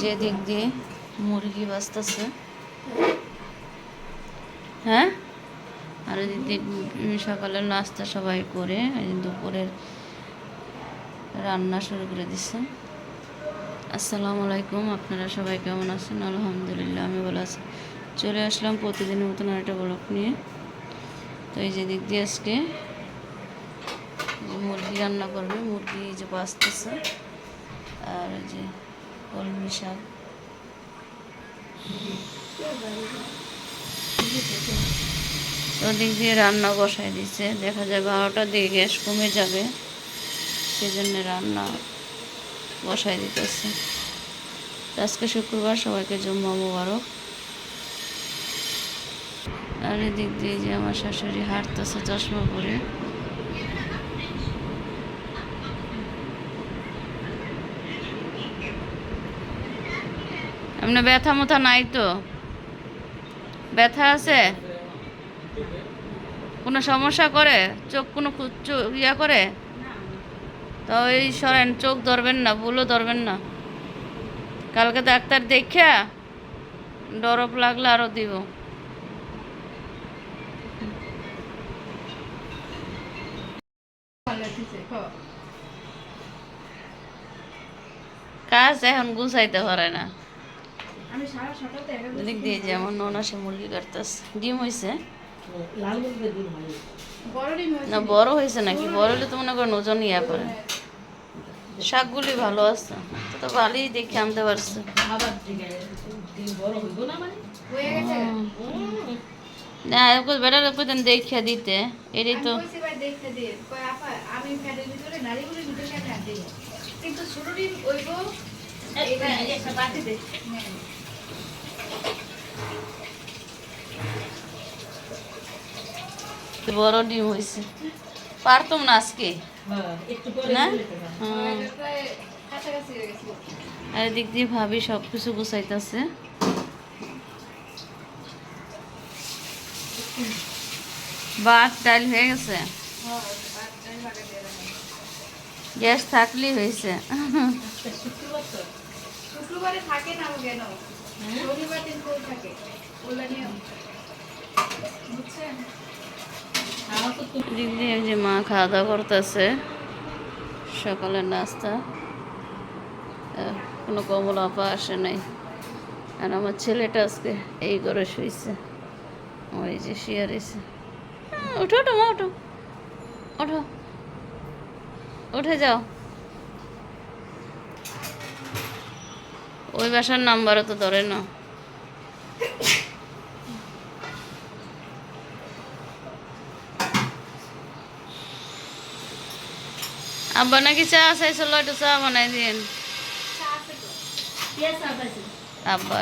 যে দিক দিয়ে মুরগি বাঁচতেছে। হ্যাঁ? আর দিয়ে সকালের নাস্তা সবাই করে দুপুরের রান্না শুরু করে দিচ্ছে আসসালামু আলাইকুম, আপনারা সবাই কেমন আছেন? আলহামদুলিল্লাহ, আমি ভালো আছি। চলে আসলাম প্রতিদিনের মতন একটা ব্লক নিয়ে। তো এই যে দিক দিয়ে আজকে মুরগি রান্না করবে, মুরগি যে বাঁচতেছে। আর যে কলমি শাক ওদিক দিয়ে রান্না বসাই দিচ্ছে দেখা যায় বারোটার দিকে গ্যাস কমে যাবে, সেজন্য রান্না বসাই দিতেছে। আজকে শুক্রবার, সবাইকে জম্মা মোবারক। আর এদিক দিয়ে যে আমার শাশুড়ি হাঁটতেছে চশমা পরে। এমনি ব্যথা মথা নাই তো? ব্যথা আছে? কোনো সমস্যা করে? চোখ কোনো ইয়া করে? তো ওই সরেন, চোখ ধরবেন না ভুলও ধরবেন না। কালকে ডাক্তার দেখা ডরপ লাগলে আরও দিব। কাজ এখন গুছাইতে পারে না আমি সারা সকালতে একা দিক দিয়ে যে আমার নন আসে মুরগি কাটতেছে ডিম হয়েছে লাল মুরগির ডিম বড় ডিম হয়েছে। না বড় হয়েছে নাকি? বড় হলে তো মনে করেন ওজন ইয়া করে। শাকগুলি ভালো আছে। তো ভালোই দেখে আনতে পারছে। না মানে? হয়ে গেছে? না বেটার প্রতিদিন দেখিয়া দিতে। এটাই তো। কইছি ভাই দেখতে দে কই আপা আমি ফ্যাটের ভিতরে নারীগুলোর ভিতরে কেন আর দিই কিন্তু ছোট ডিম ওইব একটা বাটি দে বড় ডিম হয়েছে। পারতাম না আজকে? না? আর এদিক দিয়ে ভাবি সব কিছু গুছাইতেছে। ভাত ডাল হয়ে গেছে। গ্যাস থাকলেই হয়েছে। শুক্রবার থাকে না কেন? দিন থাকে। বুঝছেন? যে মা খাওয়া দাওয়া করতেছে সকালের নাস্তা। কোনো কমল আপা আসে নাই। আর আমার ছেলেটা আজকে এই করে শুয়েছে ওই যে শুয়ে রয়েছে। আহ, ওঠো ওঠো মা ওঠো। ওঠো। উঠে যাও। ওই বাসার নাম্বারও তো ধরে না আব্বা নাকি চা চাইছিল একটু চা বানাই দিন আব্বা।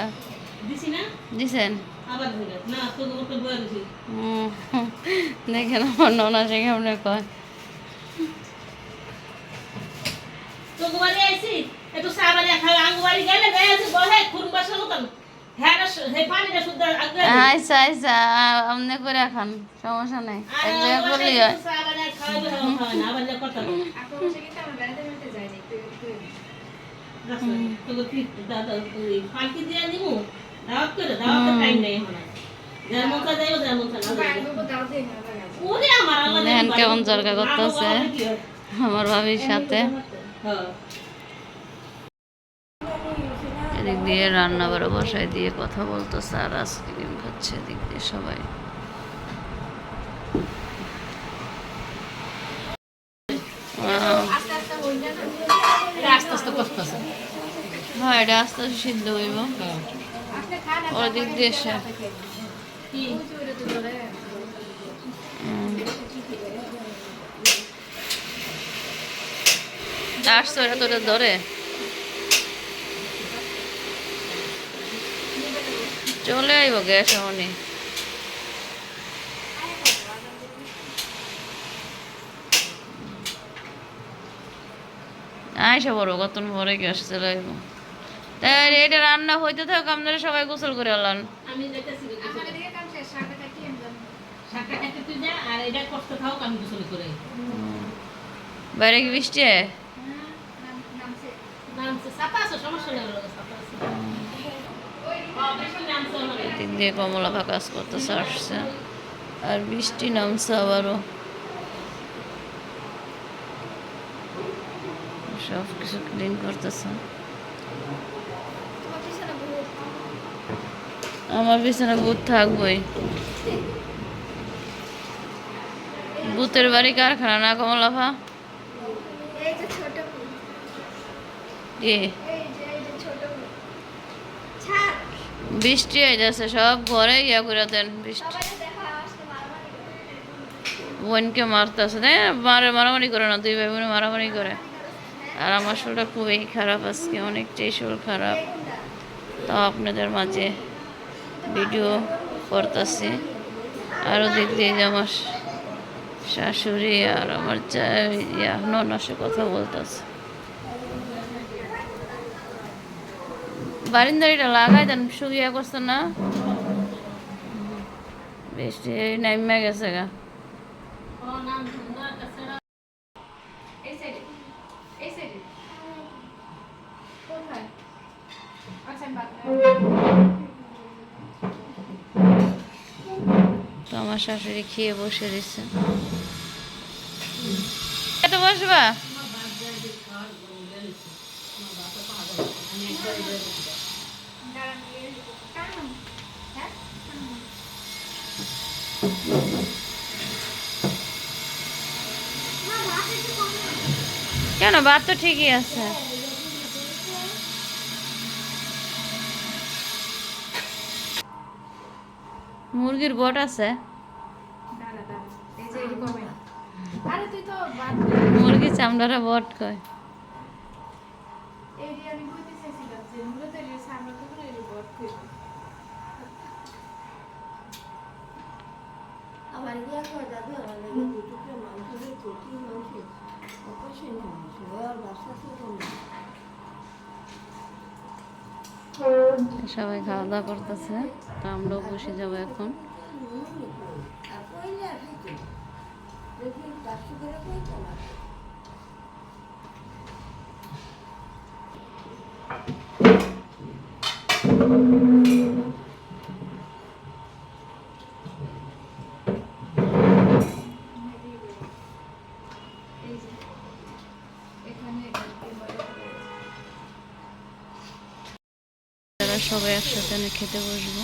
দিছেন? দেখেন আমার ননা সে কেমনে কয়। তো গোবারে আইছি একটু সাবারে খাই। আঙ্গুবাড়ি গেলে গায়ে আছে বহে খুন বাসা হ্যাঁ আচ্ছা আচ্ছা আপনি করে খান সমস্যা নাই। এক জায়গায় করলেই হয়। মন মন কেমন জরকা করতেছে। আমার ভাবির সাথে। হ্যাঁ। এদিক দিয়ে রান্না বাড়া বসায় দিয়ে কথা বলতেছে আর আইসক্রিম খাচ্ছে এদিক দিয়ে সবাই। হ্যাঁ এটা আস্তে আস্তে সিদ্ধ হইব। ওর দিক দিয়ে এসে। এটা ধরে। চলে আইব গ্যাস অনে আইসা বড় কত পরে গ্যাস চলে আইব। তাই এটা রান্না হইতে থাক আপনারা সবাই গোসল করে আলান। বাইরে কি বৃষ্টি হ্যাঁ? নামছে। সমস্যা আছে দিয়ে কমলাফা কাজ করতেছে আসছে। আর বৃষ্টি নামছে আবারও। সব কিছু ক্লিন করতেছে। আমার বিছানা ভূত থাকবই। ভূতের বাড়ি কারখানা না কমলাফা কি এই যে এই যে ছোট ফুল ছাড় বৃষ্টি হয়ে যাচ্ছে সব ঘরে ইয়া করে দেন বৃষ্টি। বোনকে মারতেছে তাই? মারে, মারামারি করে না, দুই ভাই বোনে মারামারি করে। আর আমার শরীরটা খুবই খারাপ আজকে, অনেকটাই শরীর খারাপ। তাও আপনাদের মাঝে ভিডিও করতেছি। আরও দিক দিয়ে যে আমার শাশুড়ি আর আমার ইয়া ননার সাথে কথা বলতেছে। বারিন্দারিটা লাগাই দেন শুকিয়ে করছে না বৃষ্টি নাইমে গেছে গা নাম তো আমার শাশুড়ি খেয়ে বসে দিচ্ছে এত বসবা কেন? ভাত তো ঠিকই আছে। মুরগির বট আছে। মুরগি চামড়ারা বট কয় এই যে আমি কইতে চাইছিলাম যে মূলত এই যে সামনে তো কোনো এই বট কই আমার করে দাদু আমার লেগে দুটোকে মাংস দিয়ে চটি মাংস অপারেশন মাংস আর বাসা সবাই খাওয়া দাওয়া করতেছে তো আমরাও বসে যাব এখন। সবাই একসাথে আমি খেতে বসবো।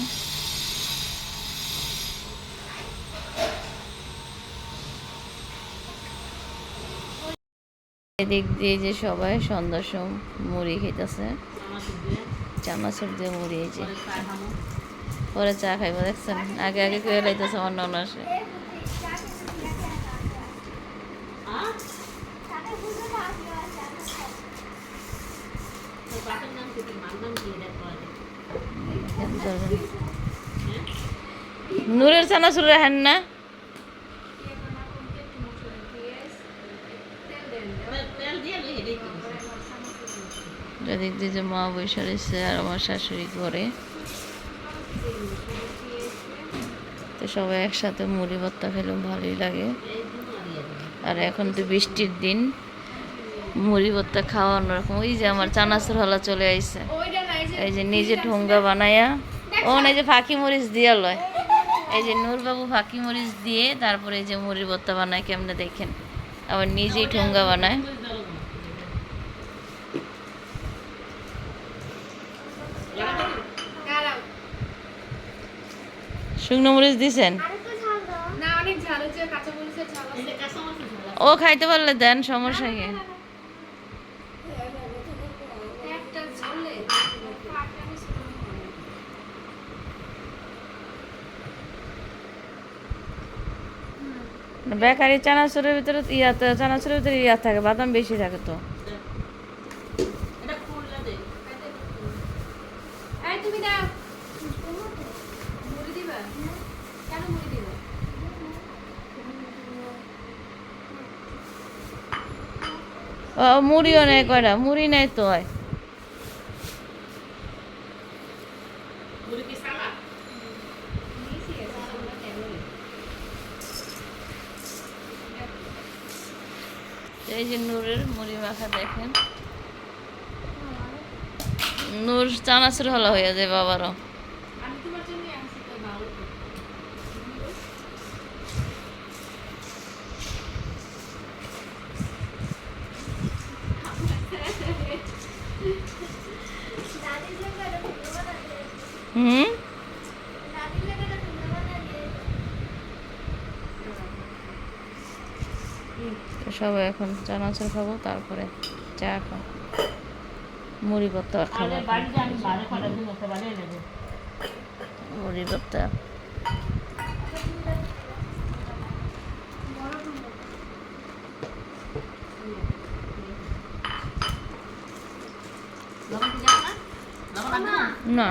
এদিক দিয়ে যে সবাই সন্ধ্যার সময় মুড়ি খেতেছে চানাচুর দিয়ে মুড়ি এই যে। পরে চা খাইবো, দেখছেন? আগে আগে কেউ লাইতেছে অন্য বাপের নাম কি? এটা করে নূরের চানাচুর রাখেন না? দিয়ে যে মা বৈশা আর আমার শাশুড়ি করে তো সবাই একসাথে মুড়ি ভর্তা খেলে ভালোই লাগে। আর এখন তো বৃষ্টির দিন, মুড়ি ভর্তা খাওয়া অন্যরকম। ওই যে আমার চানাচুর হলা চলে আইসে এই যে নিজে ঠোঙ্গা বানায়া ও এই যে ফাঁকি মরিচ দিয়া লয়। এই যে নূরবাবু ফাঁকি মরিচ দিয়ে তারপরে এই যে মুড়ি ভর্তা বানায় কেমনে দেখেন? আবার নিজেই ঠোঙ্গা বানায়। শুকনো মরিচ দিছেন? ও খাইতে পারলে দেন সমস্যা কি একটা ঝোলে বেকারি চানাচুরের ভিতরে ইয়াতে চানাচুরের ভিতরে ইয়া থাকে বাদাম বেশি থাকে তো। মুড়িও নেই কয়টা? মুড়ি নেই তো হয়। এই যে নূরের মুড়ি মাখা দেখেন। নূর চানাচুর হলো হয়ে যায় বাবারও। হুম? এখন চানাচুর খাব তারপরে চা খাব। মুড়ি আর খাব মুড়ি না? না।